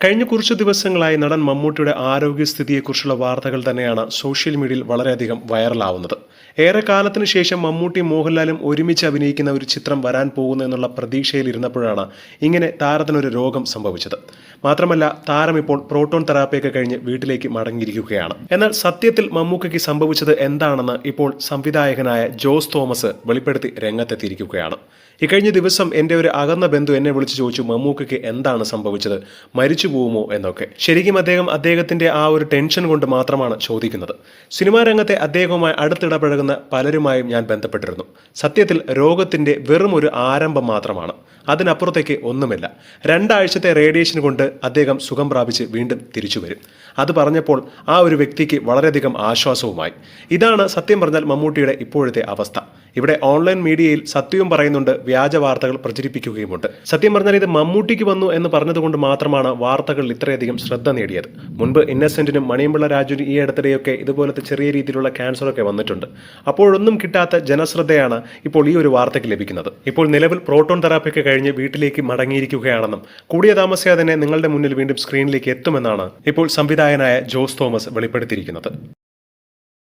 കഴിഞ്ഞ കുറച്ച് ദിവസങ്ങളായി നടൻ മമ്മൂട്ടിയുടെ ആരോഗ്യസ്ഥിതിയെക്കുറിച്ചുള്ള വാർത്തകൾ തന്നെയാണ് സോഷ്യൽ മീഡിയയിൽ വളരെയധികം വൈറലാവുന്നത്. ഏറെ കാലത്തിന് ശേഷം മമ്മൂട്ടി മോഹൻലാലും ഒരുമിച്ച് അഭിനയിക്കുന്ന ഒരു ചിത്രം വരാൻ പോകുന്നു എന്നുള്ള പ്രതീക്ഷയിലിരുന്നപ്പോഴാണ് ഇങ്ങനെ താരത്തിനൊരു രോഗം സംഭവിച്ചത്. മാത്രമല്ല താരം ഇപ്പോൾ പ്രോട്ടോൺ തെറാപ്പിയൊക്കെ കഴിഞ്ഞ് വീട്ടിലേക്ക് മടങ്ങിയിരിക്കുകയാണ്. എന്നാൽ സത്യത്തിൽ മമ്മൂക്കയ്ക്ക് സംഭവിച്ചത് എന്താണെന്ന് ഇപ്പോൾ സംവിധായകനായ ജോസ് തോമസ് വെളിപ്പെടുത്തി രംഗത്തെത്തിയിരിക്കുകയാണ്. ഇക്കഴിഞ്ഞ ദിവസം എന്റെ ഒരു അകന്ന ബന്ധു എന്നെ വിളിച്ചു ചോദിച്ചു മമ്മൂക്കയ്ക്ക് എന്താണ് സംഭവിച്ചത്? മരിച്ചു പോകുമോ എന്നൊക്കെ. ശരിക്കും അദ്ദേഹം അദ്ദേഹത്തിന്റെ ആ ഒരു ടെൻഷൻ കൊണ്ട് മാത്രമാണ് ചോദിക്കുന്നത്. സിനിമാ രംഗത്തെ അദ്ദേഹവുമായി അടുത്തിടപഴകുന്ന പലരുമായും ഞാൻ ബന്ധപ്പെട്ടിരുന്നു. സത്യത്തിൽ രോഗത്തിന്റെ വെറും ഒരു ആരംഭം മാത്രമാണ്. അതിനപ്പുറത്തേക്ക് ഒന്നുമില്ല. രണ്ടാഴ്ചത്തെ റേഡിയേഷൻ കൊണ്ട് അദ്ദേഹം സുഖം പ്രാപിച്ച് വീണ്ടും തിരിച്ചു വരും. അത് പറഞ്ഞപ്പോൾ ആ ഒരു വ്യക്തിക്ക് വളരെയധികം ആശ്വാസവുമായി. ഇതാണ് സത്യം പറഞ്ഞാൽ മമ്മൂട്ടിയുടെ ഇപ്പോഴത്തെ അവസ്ഥ. ഇവിടെ ഓൺലൈൻ മീഡിയയിൽ സത്യവും പറയുന്നുണ്ട് വ്യാജ വാർത്തകൾ പ്രചരിപ്പിക്കുകയുമുണ്ട്. സത്യം പറഞ്ഞാൽ ഇത് മമ്മൂട്ടിക്ക് വന്നു എന്ന് പറഞ്ഞതുകൊണ്ട് മാത്രമാണ് വാർത്തകൾ ഇത്രയധികം ശ്രദ്ധ നേടിയത്. മുൻപ് ഇന്നസെന്റിനും മണിയമ്പിള്ള രാജുവിനും ഈ അടുത്തിടെയൊക്കെ ഇതുപോലത്തെ ചെറിയ രീതിയിലുള്ള ക്യാൻസറൊക്കെ വന്നിട്ടുണ്ട്. അപ്പോഴൊന്നും കിട്ടാത്ത ജനശ്രദ്ധയാണ് ഇപ്പോൾ ഈ ഒരു വാർത്തയ്ക്ക് ലഭിക്കുന്നത്. ഇപ്പോൾ നിലവിൽ പ്രോട്ടോൺ തെറാപ്പിയൊക്കെ കഴിഞ്ഞ് വീട്ടിലേക്ക് മടങ്ങിയിരിക്കുകയാണെന്നും കൂടിയ താമസിയാതെ തന്നെ നിങ്ങളുടെ മുന്നിൽ വീണ്ടും സ്ക്രീനിലേക്ക് എത്തുമെന്നാണ് ഇപ്പോൾ സംവിധായകനായ ജോസ് തോമസ് വെളിപ്പെടുത്തിയിരിക്കുന്നത്.